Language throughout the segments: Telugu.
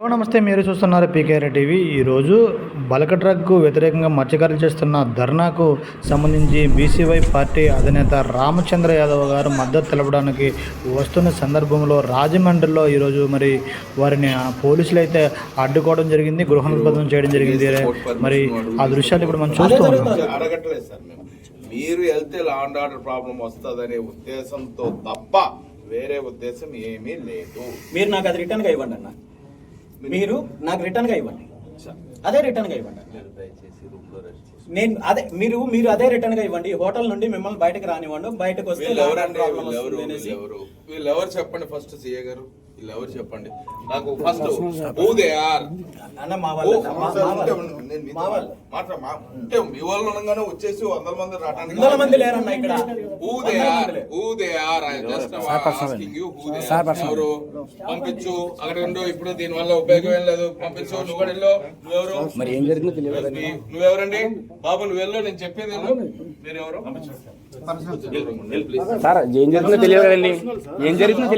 హలో నమస్తే మీరు చూస్తున్నారు పీకేఆర్ టీవీ. ఈరోజు బలక డ్రగ్కు వ్యతిరేకంగా మత్స్యకారులు చేస్తున్న ధర్నాకు సంబంధించి బీసీవై పార్టీ అధినేత రామచంద్ర యాదవ్ గారు మద్దతు తెలపడానికి వస్తున్న సందర్భంలో రాజమండ్రిలో ఈరోజు మరి వారిని ఆ పోలీసులు అయితే అడ్డుకోవడం జరిగింది గృహ నిర్బంధం చేయడం జరిగింది. మరి ఆ దృశ్యాలు ఇప్పుడు మనం చూస్తూ ఉన్నాం. మీరు వెళ్తే లా అండ్ ఆర్డర్ ప్రాబ్లం వస్తుందనే ఉద్దేశంతో తప్ప వేరే ఉద్దేశం ఏమీ లేదు. మీరు నాకు అది రిటర్న్గా ఇవ్వండి అన్న. మీరు నాకు రిటర్న్గా ఇవ్వండి. అదే రిటర్న్గా ఇవ్వండి. నేను అదే మీరు మీరు అదే రిటర్న్గా ఇవ్వండి. హోటల్ నుండి మిమ్మల్ని బయటకు రానివ్వండి. బయటకు వస్తే ఎవరు చెప్పండి ఫస్ట్ సీఏ గారు. వీళ్ళు ఎవరు చెప్పండి? నాకు ఫస్ట్ ఆర్ అంటే మీ వాళ్ళు ఉండగానే వచ్చేసి వందల మంది రావడానికి వందల మంది లేరన్న ఇక్కడ. హూ దే వందల ఆర్ మంది లేరు. Who they are just asking you ఎవరు? పంపించు. అక్కడ ఉండు ఇప్పుడు దీని వల్ల ఉపయోగం ఏం లేదు. పంపించు. నువ్వు కూడా వెళ్ళు. నువ్వెవరు? మరి ఏం జరిగిందో తెలియదు నువ్వెవరండి? బాబు నువ్వు వెళ్ళు. నేను చెప్పేది వెళ్ళు మీరు ఎవరు వెళ్ళు, please. సార్ ఏం జరుగుతుందో తెలియదు కదండి ఏం జరుగుతుందో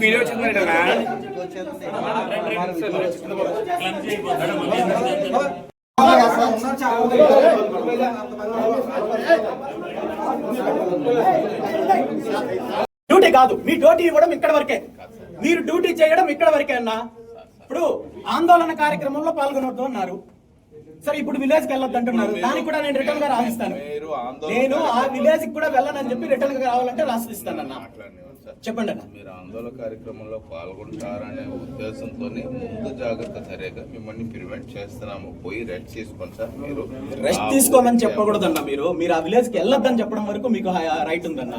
వీడియో డ్యూటీ కాదు మీ డ్యూటీ ఇవ్వడం ఇక్కడ వరకే. మీరు డ్యూటీ చేయడం ఇక్కడ వరకే అన్నా. ఇప్పుడు ఆందోళన కార్యక్రమంలో పాల్గొనొద్దు అన్నారు. సరే ఇప్పుడు విలేజ్కి వెళ్ళొద్దు అంటున్నారు దానికి కూడా నేను రిటర్న్గా రాసిస్తాను నేను ఆ విలేజ్కి కూడా వెళ్ళనని చెప్పి రిటర్న్గా రావాలంటే రాసిస్తాను అన్న సార్ చెప్పండి అన్న. మీరు ఆందోళన కార్యక్రమంలో పాల్గొంటారనే ఉద్దేశంతోనే ముందు జాగ్రత్త చర్యగా మిమ్మల్ని ప్రివెంట్ చేస్తున్నాము. పోయి రెస్ట్ చేసుకోండి సార్ మీరు. రెస్ట్ తీసుకోమని చెప్పకూడదన్న మీరు. మీరు ఆ విలేజ్కి వెళ్ళొద్దని చెప్పడం వరకు మీకు రైట్ ఉందన్న.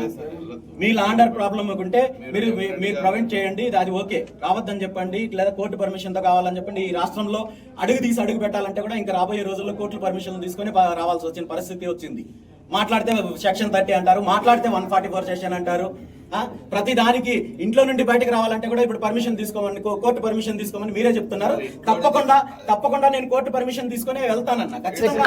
మీ లాండర్ ప్రాబ్లం ఉంటే మీరు మీరు ప్రొవైడ్ చేయండి. అది ఓకే రావద్దని చెప్పండి. లేదా కోర్టు పర్మిషన్తో కావాలని చెప్పండి. ఈ రాష్ట్రంలో అడుగు తీసి అడుగు పెట్టాలంటే కూడా ఇంకా రాబోయే రోజుల్లో కోర్టు పర్మిషన్ తీసుకొని రావాల్సి వచ్చిన పరిస్థితి వచ్చింది. మాట్లాడితే సెక్షన్ థర్టీ అంటారు. మాట్లాడితే వన్ ఫార్టీ ఫోర్ సెక్షన్ అంటారు? ప్రతి దానికి ఇంట్లో నుండి బయటకు రావాలంటే కూడా ఇప్పుడు పర్మిషన్ తీసుకోమని కోర్టు పర్మిషన్ తీసుకోమని మీరే చెప్తున్నారు. తప్పకుండా తప్పకుండా నేను కోర్టు పర్మిషన్ తీసుకొని వెళ్తానన్న. ఖచ్చితంగా.